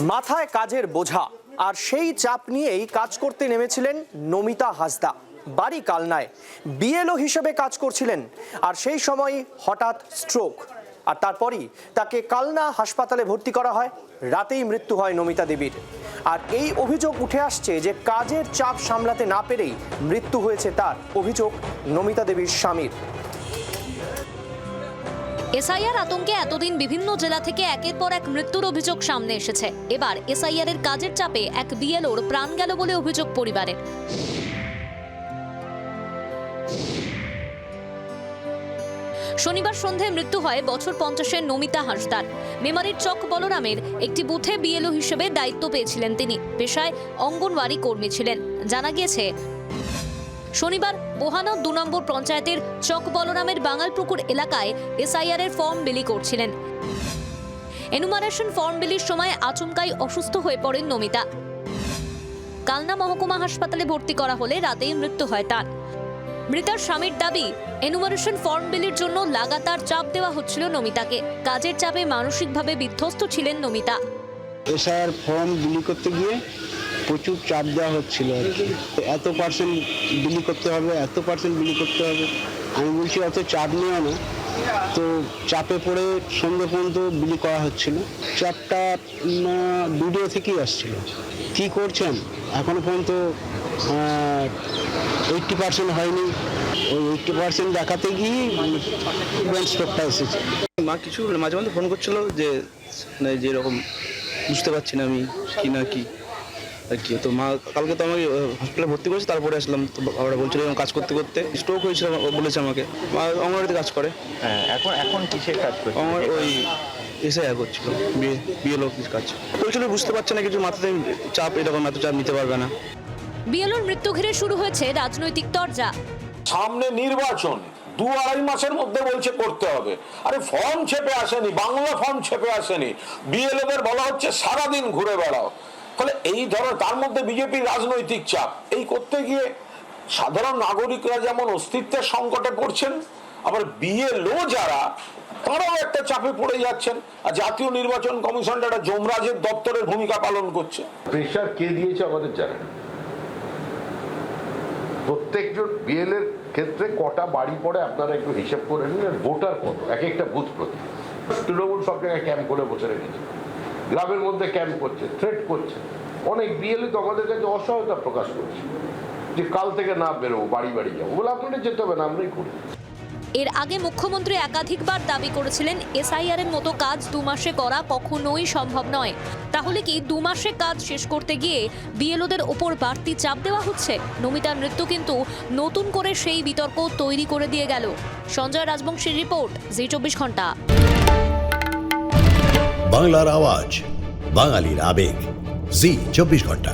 মাথায় কাজের বোঝা। আর সেই চাপ নিয়েই কাজ করতে নেমেছিলেন নমিতা হাসদা। বাড়ি কালনায়। বিএলও হিসেবে কাজ করছিলেন। আর সেই সময় হঠাৎ স্ট্রোক আর তারপরই তাকে কালনা হাসপাতালে ভর্তি করা হয়। রাতেই মৃত্যু হয় নমিতা দেবীর। আর এই অভিযোগ উঠে আসছে যে কাজের চাপ সামলাতে না পেরেই মৃত্যু হয়েছে তার। অভিযোগ নমিতা দেবীর স্বামীর। এসআইআর আতঙ্কে এতদিন বিভিন্ন জেলা থেকে একের পর এক মৃত্যুর অভিযোগ সামনে এসেছে। এবার এসআইআর এর কাজের চাপে এক বিএলওর প্রাণ গেল বলে অভিযোগ পরিবারের। শনিবার সন্ধ্যায় মৃত্যু হয় বছর পঞ্চাশের নমিতা হাসদার। মেমারির চক বলরামের একটি বুথে বিএলও হিসেবে দায়িত্ব পেয়েছিলেন তিনি। পেশায় অঙ্গনওয়াড়ি কর্মী ছিলেন। জানা গিয়েছে শনিবার বোহানা দু নম্বর পঞ্চায়েতের চক বলরামের বাঙালপুকুর এলাকায় এসআইআর এর ফর্ম বিলি করছিলেন। এনুমারেশন ফর্ম বিলির সময় আচমকাই অসুস্থ হয়ে পড়েন নমিতা। কালনা মহকুমা হাসপাতালে ভর্তি করা হলে রাতেই মৃত্যু হয় তার। মৃতার স্বামীর দাবি, এনুমারেশন ফর্ম বিলির জন্য লাগাতার চাপ দেওয়া হচ্ছিল নমিতাকে। কাজের চাপে মানসিকভাবে বিধ্বস্ত ছিলেন নমিতা। এসআর ফর্ম বিলি করতে গিয়ে প্রচুর চাপ দেওয়া হচ্ছিল আর কি। এত পার্সেন্ট বিলি করতে হবে, এত পার্সেন্ট বিলি করতে হবে। আমি বলছি অত চাপ নেওয়া না। তো চাপে পড়ে সন্ধ্যে পর্যন্ত বিলি করা হচ্ছিল। চাপটা ভিডিও থেকেই আসছিল। কি করছেন? এখনও পর্যন্ত এইটটি পার্সেন্ট হয়নি। ওই এইটটি পার্সেন্ট দেখাতে গিয়ে ব্রেন স্ট্রোকটা এসেছে। মা কিছু মাঝে মাঝে ফোন করছিল যে যে এরকম বুঝতে পারছি না আমি কি না কি আর কি। তো মা কালকে তো আমাকে হসপিটালে ভর্তি করেছে তারপরে আসলাম। তো বাবারা বলছিল এরকম কাজ করতে করতে স্ট্রোক হয়েছিল ও বলেছে আমাকে। মা অঙ্গনওয়াড়িতে কাজ করে। হ্যাঁ এখন এখন কিসের কাজ করে আমার ওই এসে এক করছিল বিয়ে বিয়ে লোক কাজ। বলছিল বুঝতে পারছে না কিছু মাথাতে চাপ এরকম এত চাপ নিতে পারবে না। বিএলওর মৃত্যু ঘিরে শুরু হয়েছে রাজনৈতিক তরজা। সামনে নির্বাচন। দু আড়াই মাসের মধ্যে বলছে করতে হবে। আরে ফর্ম ছেপে আসেনি, বাংলা ফর্ম ছেপে আসেনি। বিএলএদের বলা হচ্ছে সারাদিন ঘুরে বেড়াও। ফলে এই ধরো, তার মধ্যে বিজেপির রাজনৈতিক চাপ, এই করতে গিয়ে সাধারণ নাগরিকরা যেমন অস্তিত্বের সংকটে পড়ছেন, আবার বিএলও যারা, তারাও একটা চাপে পড়ে যাচ্ছেন। আর জাতীয় নির্বাচন কমিশনটা একটা যমরাজের দপ্তরের ভূমিকা পালন করছে। প্রেশার কে দিয়েছে আমাদের জানেন প্রত্যেকজন বিএল এর ক্ষেত্রে কটা বাড়ি পড়ে আপনারা একটু হিসেব করে নিন, আর ভোটার কত? এক একটা বুথ প্রতি। তৃণমূল সব জায়গায় ক্যাম্প করে বসে রেখেছে। গ্রামের মধ্যে ক্যাম্প করছে থ্রেট করছে। অনেক বিএলই তো আমাদের কাছে অসহায়তা প্রকাশ করছে। যে কাল থেকে না বেরোবো, বাড়ি বাড়ি যাব। বলে, আপনাদের যেতে হবে না, আমরাই করি। এর আগে মুখ্যমন্ত্রী একাধিকবার দাবি করেছিলেন, এসআইআর এর মতো কাজ দু মাসে করা কখনোই সম্ভব নয়। তাহলে কি দু মাসে কাজ শেষ করতে গিয়ে বিএলওদের ওপর বাড়তি চাপ দেওয়া হচ্ছে? নমিতার মৃত্যু কিন্তু নতুন করে সেই বিতর্ক তৈরি করে দিয়ে গেল। সঞ্জয় রাজবংশীর রিপোর্ট, জি চব্বিশ ঘণ্টা। বাংলার আওয়াজ, বাঙালির আবেগ, জি চব্বিশ ঘণ্টা।